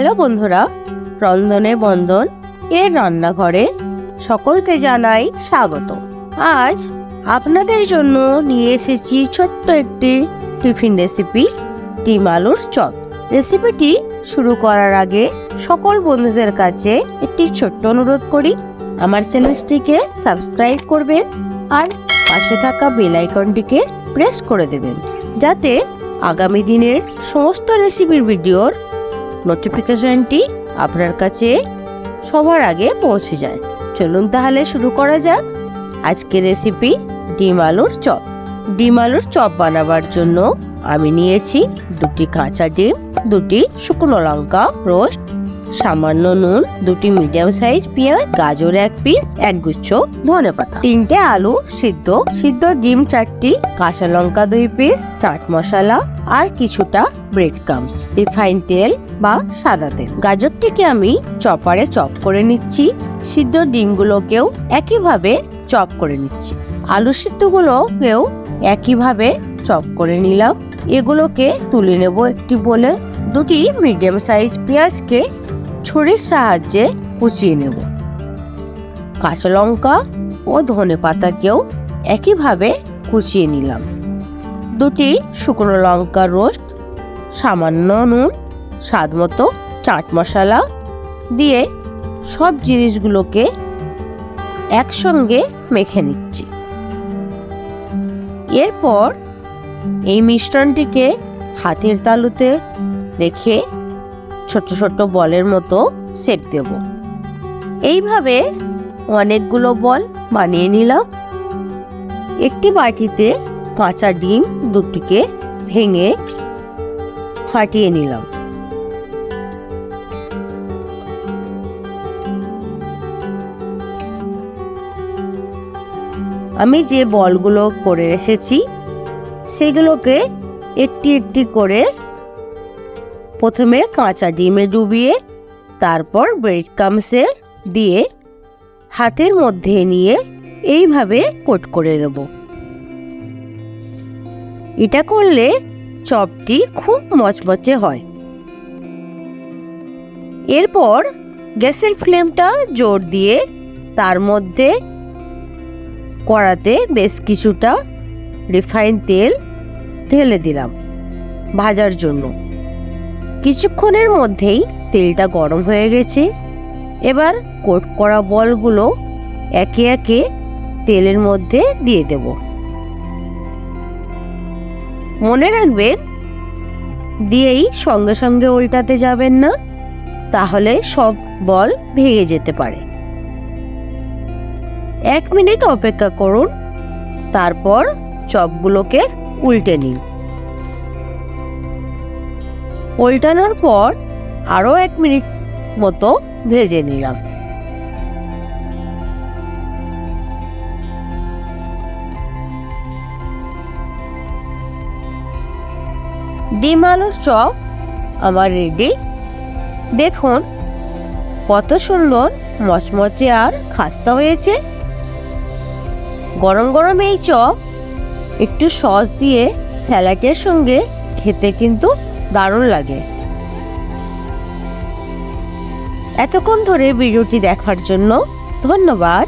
Hello বন্ধুরা, রন্ধনে বন্ধন এর রান্নাঘরে সকলকে জানাই স্বাগত। আজ আপনাদের জন্য নিয়ে এসেছি ছোট্ট একটি টিফিন রেসিপি, ডিম আলুর চপ। রেসিপিটি শুরু করার আগে সকল বন্ধুদের কাছে একটি ছোট্ট অনুরোধ করি, আমার চ্যানেলটিকে সাবস্ক্রাইব করবেন আর পাশে থাকা বেল আইকনটিকে প্রেস করে দেবেন, যাতে আগামী দিনের সমস্ত রেসিপির ভিডিওর নোটিফিকেশনটি আপনার কাছে সবার আগে পৌঁছে যায়। চলুন তাহলে শুরু করা যাক। আজকের রেসিপি ডিম আলুর চপ। ডিম আলুর চপ বানাবার জন্য আমি নিয়েছি দুটি কাঁচা ডিম, দুটি শুকনো লঙ্কা রোস্ট, সামান্য নুন, দুটি মিডিয়াম সাইজ পেঁয়াজ, গাজর এক পিস এক গুচ্ছ ধনে পাতা। তিনটে আলু সিদ্ধ। সিদ্ধ ডিম চারটি, কাঁচা লঙ্কা দুই পিস চাট মশলা আর কিছুটা ব্রেড কামস রিফাইন তেল বা সাদা তেল গাজরটিকে আমি চপারে চপ করে নিচ্ছি, সিদ্ধ ডিমগুলোকেও একইভাবে চপ করে নিচ্ছি। আলু সিদ্ধগুলোকেও একইভাবে চপ করে নিলাম। এগুলোকে তুলে নেব একটি বলে। দুটি মিডিয়াম সাইজ পেঁয়াজকে ছুরির সাহায্যে কুচিয়ে নেব। কাঁচা লঙ্কা ও ধনে পাতাকেও একইভাবে কুচিয়ে নিলাম। দুটি শুকনো লঙ্কা রোস্ট, সামান্য নুন স্বাদ মতো চাট মশলা দিয়ে সব জিনিসগুলোকে একসঙ্গে মেখে নিচ্ছি। এরপর এই মিশ্রণটিকে হাতের তালুতে রেখে ছোট ছোট বলের মতো সেপ দেব। এইভাবে অনেকগুলো বল বানিয়ে নিলাম। একটি বাটিতে কাঁচা ডিম দুটিকে ভেঙে ফাটিয়ে নিলাম। আমি যে বলগুলো করে রেখেছি, সেগুলোকে একটি একটি করে প্রথমে কাঁচা ডিমে ডুবিয়ে, তারপর ব্রেড কামসে দিয়ে হাতের মধ্যে নিয়ে এইভাবে কোট করে দেব। এটা করলে চপটি খুব মচমচে হয়। এরপর গ্যাসের ফ্লেমটা জোর দিয়ে তার মধ্যে কড়াতে বেশ কিছুটা রিফাইন তেল ঢেলে দিলাম ভাজার জন্য। কিছুক্ষণের মধ্যেই তেলটা গরম হয়ে গেছে। এবার কোট করা বলগুলো একে একে তেলের মধ্যে দিয়ে দেব। মনে রাখবেন, দিয়েই সঙ্গে সঙ্গে উল্টাতে যাবেন না, তাহলে সব বল ভেঙে যেতে পারে। এক মিনিট অপেক্ষা করুন। তারপর চপগুলোকে উল্টে নিন। উল্টানোর পর আরও এক মিনিট মতো ভেজে নিলাম। ডিম আলুর চপ আমার রেডি দেখুন, কত সুন্দর মচমচে আর খাস্তা হয়েছে। গরম গরম এই চপ, একটু সস দিয়ে স্যালাডের সঙ্গে খেতে কিন্তু দারুণ লাগে। এতক্ষণ ধরে ভিডিওটি দেখার জন্য ধন্যবাদ।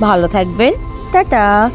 ভালো থাকবেন। টাটা।